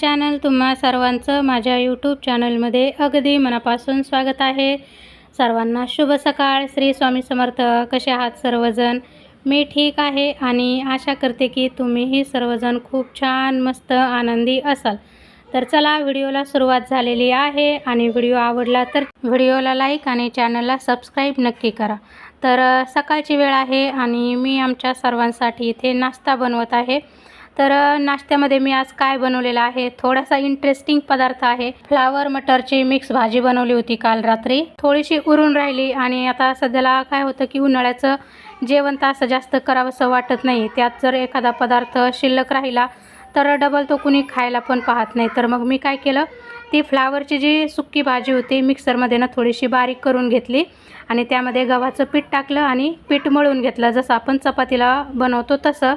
Channel तुम्हा सर्वांचं माझ्या यूट्यूब चॅनलमध्ये अगदी मनापासून स्वागत आहे. सर्वांना शुभ सकाळ. श्री स्वामी समर्थ कसे आहात सर्वजण? मी ठीक आहे आणि आशा करते की तुम्हीही सर्वजण खूप छान मस्त आनंदी असाल. तर चला व्हिडिओला सुरुवात झालेली आहे आणि व्हिडिओ आवडला तर व्हिडिओला लाईक आणि चॅनलला सबस्क्राईब नक्की करा. तर सकाळची वेळ आहे आणि मी आमच्या सर्वांसाठी इथे नाश्ता बनवत आहे. तर नाश्त्यामध्ये मी आज काय बनवलेलं आहे? थोडासा इंटरेस्टिंग पदार्थ आहे. फ्लावर मटरची मिक्स भाजी बनवली होती काल रात्री. थोडीशी उरून राहिली आणि आता सध्याला काय होतं की उन्हाळ्याचं जेवण तर असं जास्त करावंसं वाटत नाही. त्यात जर एखादा पदार्थ शिल्लक राहिला तर डबल तो कुणी खायला पण पाहत नाही. तर मग मी काय केलं ती फ्लावरची जी सुक्की भाजी होती मिक्सरमध्ये ना थोडीशी बारीक करून घेतली आणि त्यामध्ये गव्हाचं पीठ टाकलं आणि पीठ मळून घेतलं. जसं आपण चपातीला बनवतो तसं.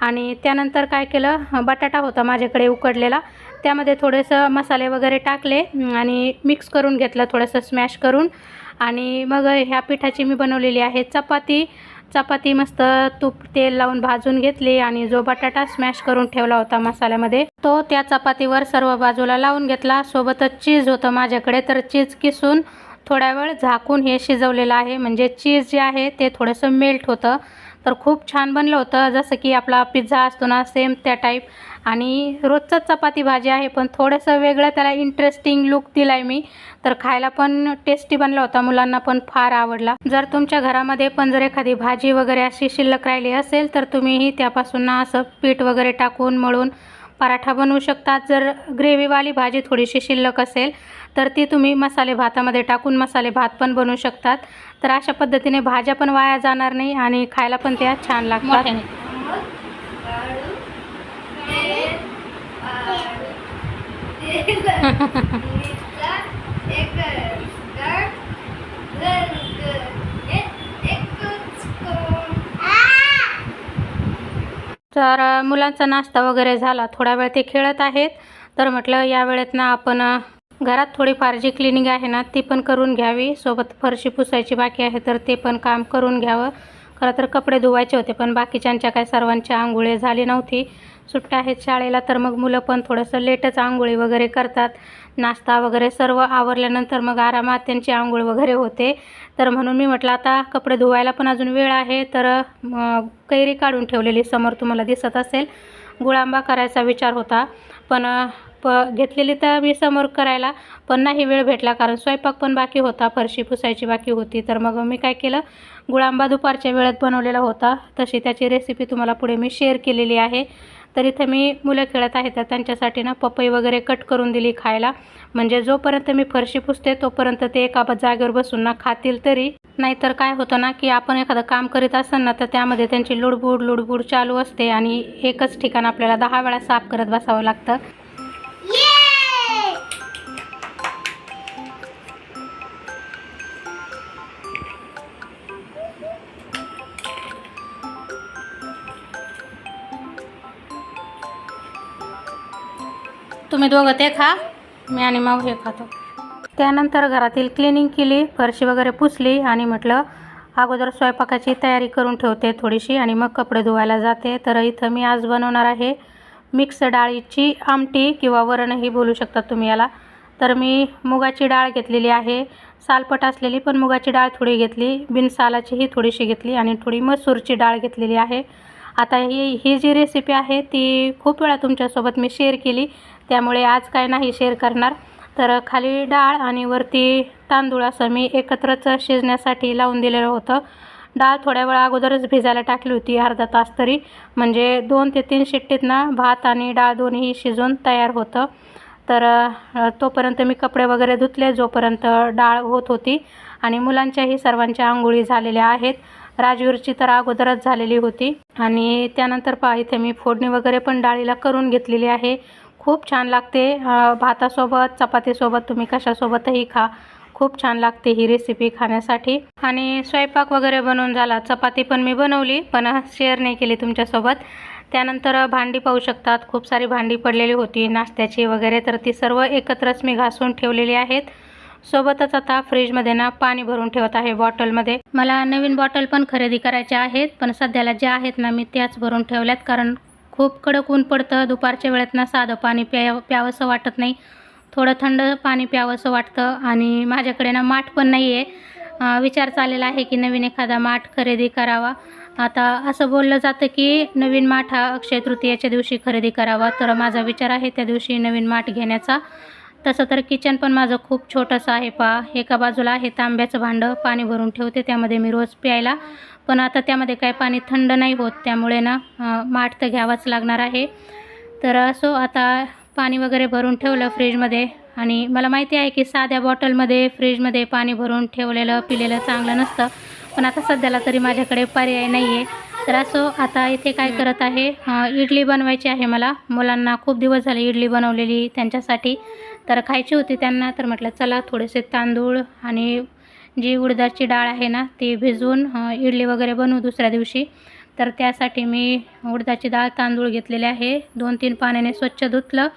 आणि त्यानंतर काय केलं? बटाटा होता माझ्याकडे उकडलेला. त्यामध्ये थोडेसं मसाले वगैरे टाकले आणि मिक्स करून घेतलं थोडंसं स्मॅश करून. आणि मग ह्या पिठाची मी बनवलेली आहे चपाती. चपाती मस्त तूप तेल लावून भाजून घेतली आणि जो बटाटा स्मॅश करून ठेवला होता मसाल्यामध्ये तो त्या चपातीवर सर्व बाजूला लावून घेतला. सोबतच चीज होतं माझ्याकडे तर चीज किसून थोड्या वेळ झाकून हे शिजवलेलं आहे. म्हणजे चीज जे आहे ते थोडंसं मेल्ट होतं. तर खूप छान बनलं होतं. जसं की आपला पिझ्झा असतो ना सेम त्या टाईप आणि रोजचंच चपाती भाजी आहे पण थोडंसं वेगळं त्याला इंटरेस्टिंग लुक दिला आहे मी. तर खायला पण टेस्टी बनला होता मुलांना पण फार आवडला. जर तुमच्या घरामध्ये पण जर एखादी भाजी वगैरे अशी शिल्लक राहिली असेल तर तुम्हीही त्यापासून ना असं पीठ वगैरे टाकून मळून पराठा बनवू शकतात जर ग्रेव्हीवाली भाजी थोडीशी शिल्लक असेल तर ती तुम्ही मसाले भातामध्ये टाकून मसाले भात पण बनवू शकतात तर अशा पद्धतीने भाज्या पण वाया जाणार नाही आणि खायला पण त्या छान लागतात तर मुलांचा नाश्ता वगैरे झाला. थोडा वेळ ते खेळत आहेत. तर म्हटलं या वेळेत ना आपण घरात थोडीफार जी क्लिनिंग आहे ना ती पण करून घ्यावी. सोबत फरशी पुसायची बाकी आहे तर ते पण काम करून घ्यावं. खरं तर कपडे धुवायचे होते पण बाकीच्यांच्या काय सर्वांच्या आंघोळी झाली नव्हती. सुट्ट्या आहेत शाळेला तर मग मुलं पण थोडंसं लेटच आंघोळी वगैरे करतात. नाश्ता वगैरे सर्व आवरल्यानंतर मग आरामात त्यांची आंघोळ वगैरे होते. तर म्हणून मी म्हटलं आता कपडे धुवायला पण अजून वेळ आहे तर कैरी काढून ठेवलेली समोर तुम्हाला दिसत असेल. गुळांबा करायचा विचार होता पण प घेतलेली तर मी समोर करायला पण नाही वेळ भेटला कारण स्वयंपाक पण बाकी होता फरशी पुसायची बाकी होती. तर मग मी काय केलं गुळांबा दुपारच्या वेळेत बनवलेला होता. तशी त्याची रेसिपी तुम्हाला पुढे मी शेअर केलेली आहे. तर इथं मी मुलं खेळत आहे तर त्यांच्यासाठी ना पपई वगैरे कट करून दिली खायला. म्हणजे जोपर्यंत मी फरशी पुसते तोपर्यंत ते एका जागेवर बसून ना खातील तरी. नाहीतर काय होतं ना की आपण एखादं काम करीत असाल ना तर त्यामध्ये त्यांची लुडबुड लुडबुड चालू असते आणि एकच ठिकाण आपल्याला दहा वेळा साफ करत बसावं लागतं. तुम्ही दोघं ते खा. मी आणि माऊ हे खातो. त्यानंतर घरातील क्लिनिंग केली फरशी वगैरे पुसली आणि म्हटलं अगोदर स्वयंपाकाची तयारी करून ठेवते थोडीशी आणि मग कपडे धुवायला जाते. तर इथं मी आज बनवणार आहे मिक्स डाळीची आमटी किंवा वरणही बोलू शकता तुम्ही याला. तर मी मुगाची डाळ घेतलेली आहे. सालपट असलेली पण मुगाची डाळ थोडी घेतली. बिनसालाचीही थोडीशी घेतली आणि थोडी मसूरची डाळ घेतलेली आहे. आता ही ही जी रेसिपी आहे ती खूप वेळा तुमच्यासोबत मी शेअर केली. त्यामुळे आज काय नाही शेअर करणार. तर खाली डाळ आणि वरती तांदूळ असं मी एकत्रच शिजण्यासाठी लावून दिलेलं होतं. डाळ थोड्या वेळा अगोदरच भिजायला टाकली होती अर्धा तास तरी. म्हणजे दोन ते तीन शिट्टीत ना भात आणि डाळ दोन्ही शिजून तयार होतं. तर तोपर्यंत मी कपडे वगैरे धुतले जोपर्यंत डाळ होत होती. आणि मुलांच्याही सर्वांच्या आंघोळी झालेल्या आहेत. राजवीरची तर अगोदरच झालेली होती. आणि त्यानंतर पहा इथे मी फोडणी वगैरे पण डाळीला करून घेतलेली आहे. खूप छान लागते. भातासोबत चपातीसोबत तुम्ही कशासोबतही खा. खूप छान लागते ही रेसिपी खाण्यासाठी. आणि स्वयंपाक वगैरे बनवून झाला. चपाती पण मी बनवली पण शेअर नाही केली तुमच्यासोबत. त्यानंतर भांडी पाहू शकतात. खूप सारी भांडी पडलेली होती. नाश्त्याची वगैरे तर ती सर्व एकत्रच मी घासून ठेवलेली आहेत. सोबतच आता फ्रीजमध्ये ना पाणी भरून ठेवत आहे बॉटलमध्ये मला नवीन बॉटल पण खरेदी करायच्या आहेत पण सध्याला ज्या आहेत ना मी त्याच भरून ठेवल्यात. कारण खूप कडक ऊन पडतं. दुपारच्या वेळेत ना साधं पाणी प्या प्यावंसं वाटत नाही. थोडं थंड पाणी प्यावंसं वाटतं. आणि माझ्याकडे ना माठ पण नाही आहे विचार चाललेला आहे की नवीन एखादा माठ खरेदी करावा. आता असं बोललं जातं की नवीन माठ हा अक्षय तृतीयाच्या दिवशी खरेदी करावा. तर माझा विचार आहे त्या दिवशी नवीन माठ घेण्याचा. तसं तर किचन पण माझं खूप छोटंसं आहे पा एका बाजूला आहे तांब्याचं भांडं. पाणी भरून ठेवते. त्यामध्ये मी रोज प्यायला. पण आता त्यामध्ये काय पाणी थंड नाही होत त्यामुळे ना माठ तर घ्यावाच लागणार आहे. तर असो आता पाणी वगैरे भरून ठेवलं फ्रीजमध्ये आणि मला माहिती आहे की साध्या बॉटलमध्ये फ्रीजमध्ये पाणी भरून ठेवलेलं पिलेलं चांगलं नसतं. पण आता सध्याला तरी माझ्याकडे पर्याय नाही आहे तर असो आता इथे काय करत आहे इडली बनवायची आहे मला. मुलांना खूप दिवस झाले इडली बनवलेली त्यांच्यासाठी. तर खायची होती त्यांना तर म्हटलं चला थोडेसे तांदूळ आणि जी उडदाची डाळ आहे ना ती भिजवून इडली वगैरे बनवू दुसऱ्या दिवशी. तर त्यासाठी मी उडदाची डाळ तांदूळ घेतलेले आहे. दोन तीन पाण्याने स्वच्छ धुतलं.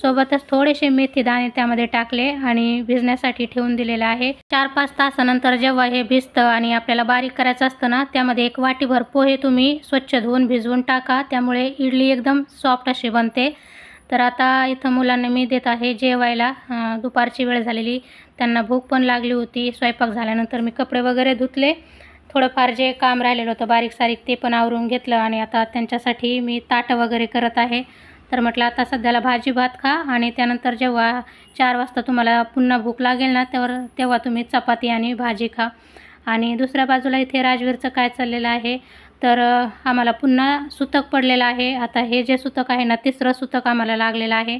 सोबतच थोडेसे मेथी दाणे त्यामध्ये टाकले आणि भिजण्यासाठी ठेवून दिलेलं आहे. चार पाच तासानंतर जेव्हा हे भिजतं आणि आपल्याला बारीक करायचं असतं ना त्यामध्ये एक वाटीभर पोहे तुम्ही स्वच्छ धुवून भिजवून टाका. त्यामुळे इडली एकदम सॉफ्ट अशी बनते. तर आता इथं मुलांना मी देत आहे जेवायला. दुपारची वेळ झालेली. त्यांना भूक पण लागली होती. स्वयंपाक झाल्यानंतर मी कपडे वगैरे धुतले. थोडंफार जे काम राहिलेलं होतं बारीक सारीक ते पण आवरून घेतलं आणि आता त्यांच्यासाठी मी ताटं वगैरे करत आहे. तर म्हटलं आता सध्याला भाजी भात खा आणि त्यानंतर जेव्हा चार वाजता तुम्हाला पुन्हा भूक लागेल ना त्यावर तेव्हा तुम्ही चपाती आणि भाजी खा. आणि दुसऱ्या बाजूला इथे राजवीरचं काय चाललेलं आहे? तर आम्हाला पुन्हा सुतक पडलेलं आहे. आता हे जे सुतक आहे ना तिसरं सुतक आम्हाला लागलेलं आहे.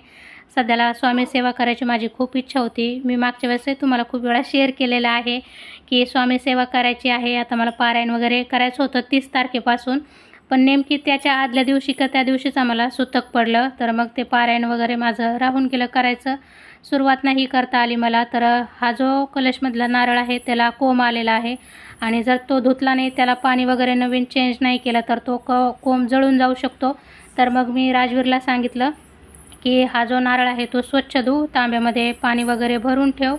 सध्याला स्वामी सेवा करायची माझी खूप इच्छा होती. मी मागच्या वेळेसही तुम्हाला खूप वेळा शेअर केलेलं आहे की स्वामी सेवा करायची आहे. आता मला पारायण वगैरे करायचं होतं तीस तारखेपासून. पण नेमकी त्याच्या आदल्या दिवशी का त्या दिवशीच आम्हाला सुतक पडलं. तर मग ते पारायण वगैरे माझं राहून गेलं करायचं. सुरुवात नाही करता आली मला. तर हा जो कलशमधला नारळ आहे त्याला कोंब आलेला आहे. आणि जर तो धुतला नाही त्याला पाणी वगैरे नवीन चेंज नाही केलं तर तो क कोंब जळून जाऊ शकतो. तर मग मी राजवीरला सांगितलं की हा जो नारळ आहे तो स्वच्छ धू. तांब्यामध्ये पाणी वगैरे भरून ठेव.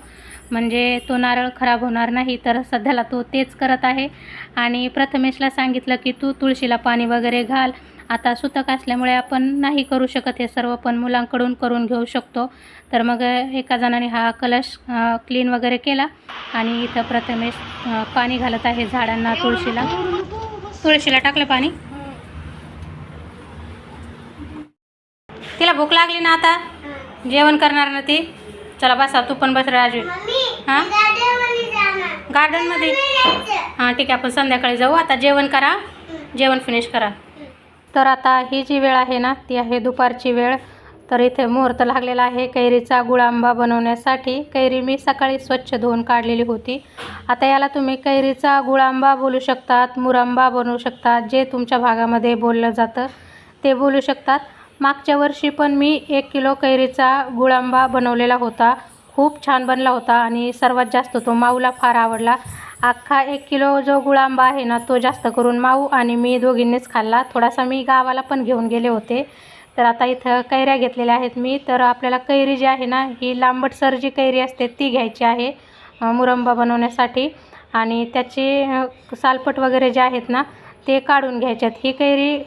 म्हणजे तो नारळ खराब होणार नाही तर सध्याला तो तेच करत आहे. आणि प्रथमेशला सांगितलं की तू तुळशीला पाणी वगैरे घाल. आता सुतक असल्यामुळे आपण नाही करू शकत हे सर्व पण मुलांकडून करून घेऊ शकतो. तर मग एका जणाने हा कलश क्लीन वगैरे केला. आणि इथं प्रथमेश पाणी घालत आहे झाडांना तुळशीला. तुळशीला टाकलं पाणी. तिला भूक लागली ना आता? जेवण करणार ना ती? चला बसा तू पण बस राजू. हां? गार्डनमध्ये हां ठीक आहे आपण संध्याकाळी जाऊ. आता जेवण करा. जेवण फिनिश करा. तर आता ही जी वेळ आहे ना ती आहे दुपारची वेळ. तर इथे मुहूर्त लागलेला आहे. कैरीचा गुळांबा बनवण्यासाठी. कैरी मी सकाळी स्वच्छ धुवून काढलेली होती. आता याला तुम्ही कैरीचा गुळांबा बोलू शकतात मुरंबा बनवू शकतात. जे तुमच्या भागामध्ये बोललं जातं ते बोलू शकतात. मागच्या वर्षी पण मी एक किलो कैरीचा गुळांबा बनवलेला होता. खूप छान बनला होता आणि सर्वात जास्त तो माऊला फार आवडला. अख्खा एक किलो जो गुळांबा आहे ना तो जास्त करून माऊ आणि मी दोघींनीच खाल्ला. थोडासा मी गावाला पण घेऊन गेले होते. तर आता इथं कैऱ्या घेतलेल्या आहेत मी. तर आपल्याला कैरी जी आहे ना ही लांबटसर जी कैरी असते ती घ्यायची आहे मुरंबा बनवण्यासाठी. आणि त्याचे सालपट वगैरे जे आहेत ना ते काढून घ्यायच्यात. ही कैरी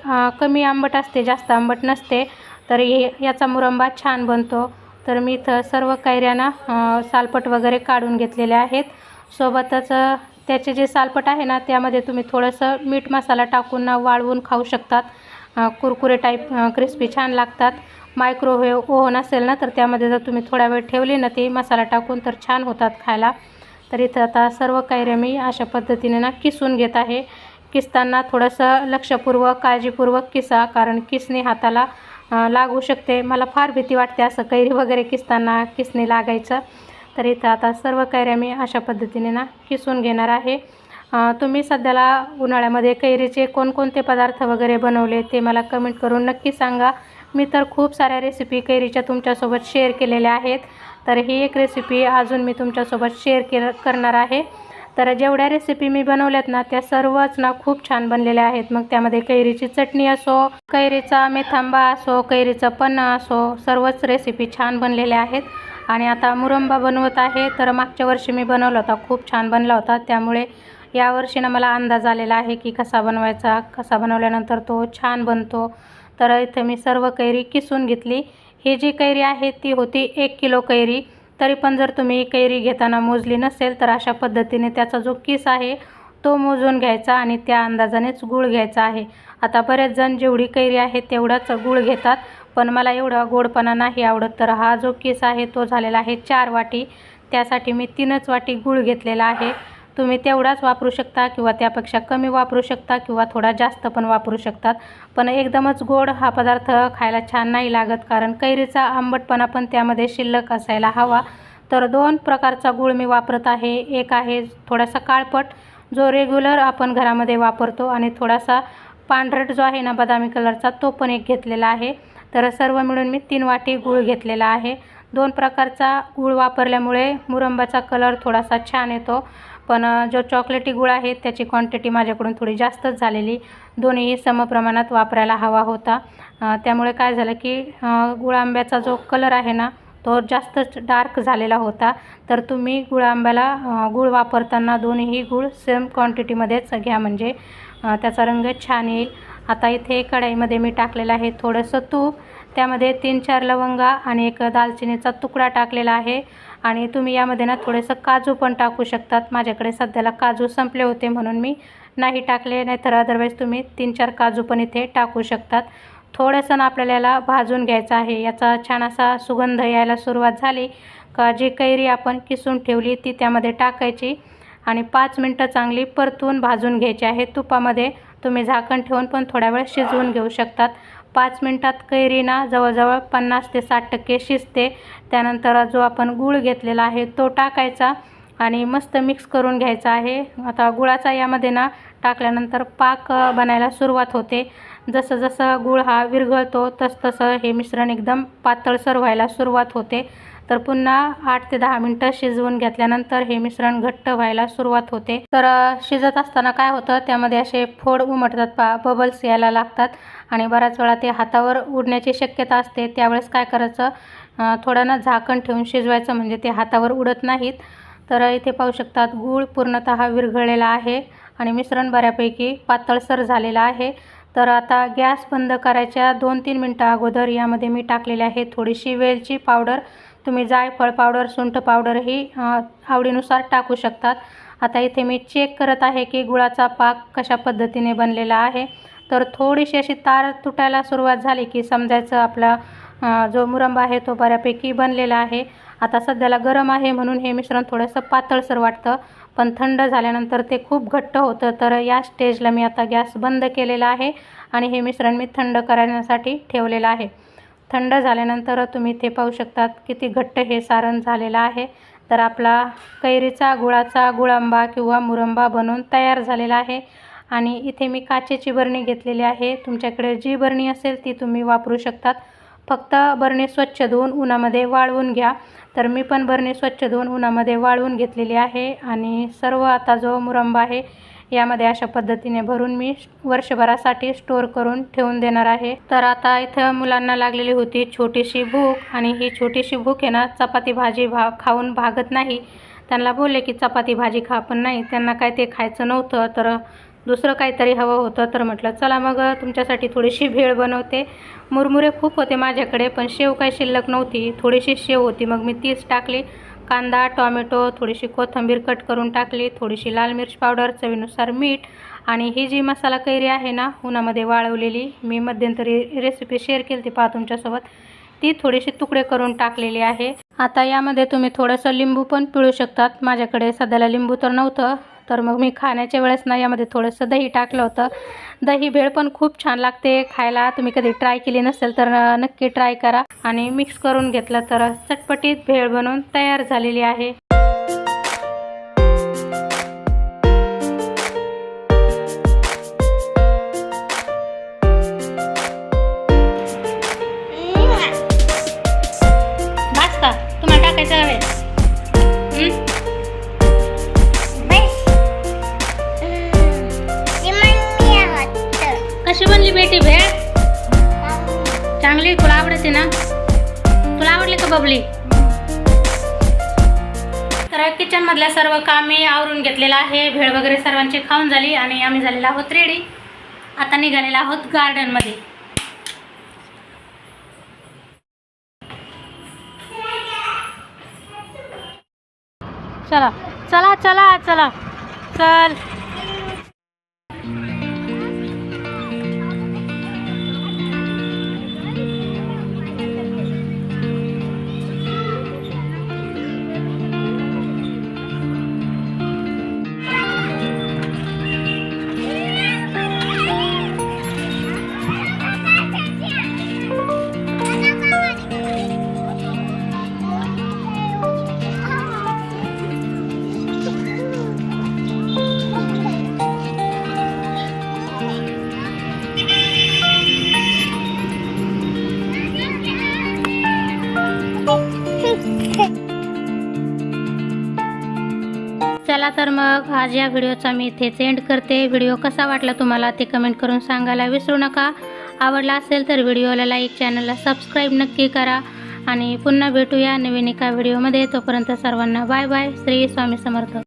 कमी आंबट असते जास्त आंबट नसते. तर हे याचा मुरंबा छान बनतो. तर मी इथं सर्व कैऱ्यांना सालपट वगैरे काढून घेतलेले आहेत. सोबतच त्याचे जे सालपट आहे ना त्यामध्ये तुम्ही थोडंसं मीठ मसाला टाकून ना वाळवून खाऊ शकतात. कुरकुरे टाईप क्रिस्पी छान लागतात. मायक्रोवेव्ह ओव्हन असेल ना तर त्यामध्ये जर तुम्ही थोडा वेळ ठेवले ना ते मसाला टाकून तर छान होतात खायला. तर इथं आता सर्व कैऱ्या मी अशा पद्धतीने ना किसून घेत आहे. किसताना थोडंसं लक्षपूर्वक काळजीपूर्वक किसा कारण किसने हाताला लागू शकते. मला फार भीती वाटते असं कैरी वगैरे किसताना किसने लागायचं. तर इथं आता सर्व कैऱ्या मी अशा पद्धतीने ना किसून घेणार आहे. तुम्ही सध्याला उन्हाळ्यामध्ये कैरीचे कोणकोणते पदार्थ वगैरे बनवले ते मला कमेंट करून नक्की सांगा. मी तर खूप साऱ्या रेसिपी कैरीच्या तुमच्यासोबत शेअर केलेल्या आहेत. तर ही एक रेसिपी अजून मी तुमच्यासोबत शेअर के करणार आहे. तर जेवढ्या रेसिपी मी बनवल्यात ना त्या सर्वच ना खूप छान बनलेल्या आहेत. मग त्यामध्ये कैरीची चटणी असो कैरीचा मेथांबा असो कैरीचं पन्ना असो सर्वच रेसिपी छान बनलेल्या आहेत. आणि आता मुरंबा बनवत आहे तर मागच्या वर्षी मी बनवला होता खूप छान बनला होता. त्यामुळे यावर्षी ना मला अंदाज आलेला आहे की कसा बनवायचा कसा बनवल्यानंतर तो छान बनतो. तर इथे मी सर्व कैरी किसून घेतली. ही जी कैरी आहे ती होती एक किलो कैरी. तरी पण जर तुम्ही कैरी घेताना मोजली नसेल तर अशा पद्धतीने त्याचा जो किस आहे तो मोजून घ्यायचा आणि त्या अंदाजानेच गूळ घ्यायचा आहे. आता बरेच जण जेवढी कैरी आहे तेवढाच गूळ घेतात. पण मला एवढा गोडपणा नाही आवडत तर हा जो किस आहे तो झालेला आहे चार वाटी. त्यासाठी मी तीनच वाटी गूळ घेतलेला आहे. तुम्ही तेवढाच वापरू शकता किंवा त्यापेक्षा कमी वापरू शकता किंवा थोडा जास्त पण वापरू शकतात. पण एकदमच गोड हा पदार्थ खायला छान नाही लागत कारण कैरीचा आंबटपणा पण त्यामध्ये शिल्लक असायला हवा. तर दोन प्रकारचा गूळ मी वापरत आहे. एक आहे थोडासा काळपट जो रेग्युलर आपण घरामध्ये वापरतो आणि थोडासा पांढरट जो आहे ना बदामी कलरचा तो पण एक घेतलेला आहे. तर सर्व मिळून मी तीन वाटी गूळ घेतलेला आहे. दोन प्रकारचा गूळ वापरल्यामुळे मुरंबाचा कलर थोडासा छान येतो. पण जो चॉकलेटी गूळ आहे त्याची क्वांटिटी माझ्याकडून थोडी जास्तच झालेली. दोन्हीही समप्रमाणात वापरायला हवा होता. त्यामुळे काय झालं की गुळ आंब्याचा जो कलर आहे ना तो जास्तच डार्क झालेला होता. तर तुम्ही गुळ आंब्याला गूळ वापरताना दोन्हीही गूळ सेम क्वांटिटीमध्येच घ्या. म्हणजे त्याचा रंग छान येईल. आता इथे कढाईमध्ये मी टाकलेलं आहे थोडंसं तूप. त्यामध्ये तीन चार लवंगा आणि एक दालचिनीचा तुकडा टाकलेला आहे. आणि तुम्ही यामध्ये ना थोडंसं काजू पण टाकू शकतात. माझ्याकडे सध्याला काजू संपले होते म्हणून मी नाही टाकले. नाहीतर अदरवाईज तुम्ही तीन चार काजू पण इथे टाकू शकतात. थोडंसं ना आपल्याला याला भाजून घ्यायचं आहे. याचा छान असा सुगंध यायला सुरुवात झाली. का जी कैरी आपण किसून ठेवली ती त्यामध्ये टाकायची आणि पाच मिनटं चांगली परतून भाजून घ्यायची आहे. तुपामध्ये तुम्ही झाकण ठेवून पण थोड्या वेळ शिजवून घेऊ शकतात. पाच मिनटात कैरीना जवळजवळ पन्नास ते साठ टक्के शिजते. त्यानंतर जो आपण गूळ घेतलेला आहे तो टाकायचा आणि मस्त मिक्स करून घ्यायचा आहे. आता गुळाचा यामध्ये ना टाकल्यानंतर पाक बनायला सुरुवात होते. जसं जसं गूळ हा विरघळतो तसतसं हे मिश्रण एकदम पातळसर व्हायला सुरुवात होते. तर पुन्हा आठ ते दहा मिनटं शिजवून घेतल्यानंतर हे मिश्रण घट्ट व्हायला सुरुवात होते. तर शिजत असताना काय होतं त्यामध्ये असे फोड उमटतात पा बबल्स यायला लागतात आणि बऱ्याच वेळा ते हातावर उडण्याची शक्यता असते. त्यावेळेस काय करायचं थोडं ना झाकण ठेवून शिजवायचं म्हणजे ते हातावर उडत नाहीत. तर इथे पाहू शकतात गूळ पूर्णतः विरघळलेला आहे आणि मिश्रण बऱ्यापैकी पातळसर झालेलं आहे. तर आता गॅस बंद करायच्या दोन तीन मिनटं अगोदर यामध्ये मी टाकलेली आहे थोडीशी वेलची पावडर. तुम्ही जायफळ पावडर सुंठ पावडरही आवडीनुसार टाकू शकतात. आता इथे मी चेक करत आहे की गुळाचा पाक कशा पद्धतीने बनलेला आहे. तर थोडीशी अशी तार तुटायला सुरुवात झाली की समजायचं आपला जो मुरंबा आहे तो बऱ्यापैकी बनलेला आहे. आता सध्याला गरम आहे म्हणून हे मिश्रण थोडंसं पातळसर वाटतं पण थंड झाल्यानंतर ते खूप घट्ट होतं. तर या स्टेजला मी आता गॅस बंद केलेला आहे आणि हे मिश्रण मी थंड करण्यासाठी ठेवलेलं आहे. थंड झाल्यानंतर तुम्ही ते पाहू शकतात किती घट्ट हे सारण झालेलं आहे. तर आपला कैरीचा गुळाचा गुळांबा किंवा मुरंबा बनवून तयार झालेला आहे. आणि इथे मी काचेची बरणी घेतलेली आहे. तुमच्याकडे जी बरणी असेल ती तुम्ही वापरू शकतात. फक्त बरणी स्वच्छ धुवून उन्हामध्ये वाळवून घ्या. तर मी पण बरणी स्वच्छ धुवून उन्हामध्ये वाळवून घेतलेली आहे. आणि सर्व आता जो मुरंबा आहे यामध्ये अशा पद्धतीने भरून मी वर्षभरासाठी स्टोअर करून ठेवून देणार आहे. तर आता इथं मुलांना लागलेली होती छोटीशी भूक आणि ही छोटीशी भूक आहे ना चपाती भाजी भा खाऊन भागत नाही. त्यांना बोलले की चपाती भाजी खा पण नाही. त्यांना काय ते खायचं नव्हतं तर दुसरं काहीतरी हवं होतं. तर म्हटलं चला मग तुमच्यासाठी थोडीशी भेळ बनवते. मुरमुरे खूप होते माझ्याकडे पण शेव काही शिल्लक नव्हती. थोडीशी शेव होती. मग मी तीच टाकली. कांदा टॉमॅटो थोडीशी कोथिंबीर कट करून टाकली थोडीशी लाल मिरची पावडर चवीनुसार मीठ आणि ही जी मसाला कैरी आहे ना उन्हामध्ये वाळवलेली मी मध्यंतरी रेसिपी शेअर केली ती पहा तुमच्यासोबत. ती थोडीशी तुकडे करून टाकलेली आहे. आता यामध्ये तुम्ही थोडंसं लिंबू पण पिळू शकतात. माझ्याकडे सध्याला लिंबू तर नव्हतं तर मग मी खाण्याच्या वेळेस ना यामध्ये थोडंसं दही टाकलं होतं. दही भेळ पण खूप छान लागते खायला. तुम्ही कधी ट्राय केली नसेल तर नक्की ट्राय करा. आणि मिक्स करून घेतलं तर चटपटीत भेळ बनवून तयार झालेली आहे. कशी बनली बेटी भेट चांगली तुला आवडते ना? तुला आवडली का बबली? तर किचनमधल्या सर्व कामे आवरून घेतलेलं आहे. भेळ वगैरे सर्वांची खाऊन झाली आणि आम्ही झालेलो आहोत रेडी आता निघालेलो आहोत गार्डनमध्ये चला. चला चला चला. चल. चला तर मग आज या व्हिडिओचा मी इथेच एंड करते. व्हिडिओ कसा वाटला तुम्हाला ते कमेंट करून सांगायला विसरू नका. आवडला असेल तर व्हिडिओला लाईक चॅनलला सबस्क्राईब नक्की करा. आणि पुन्हा भेटूया नवीन एका व्हिडिओमध्ये तोपर्यंत सर्वांना बाय बाय श्री स्वामी समर्थ.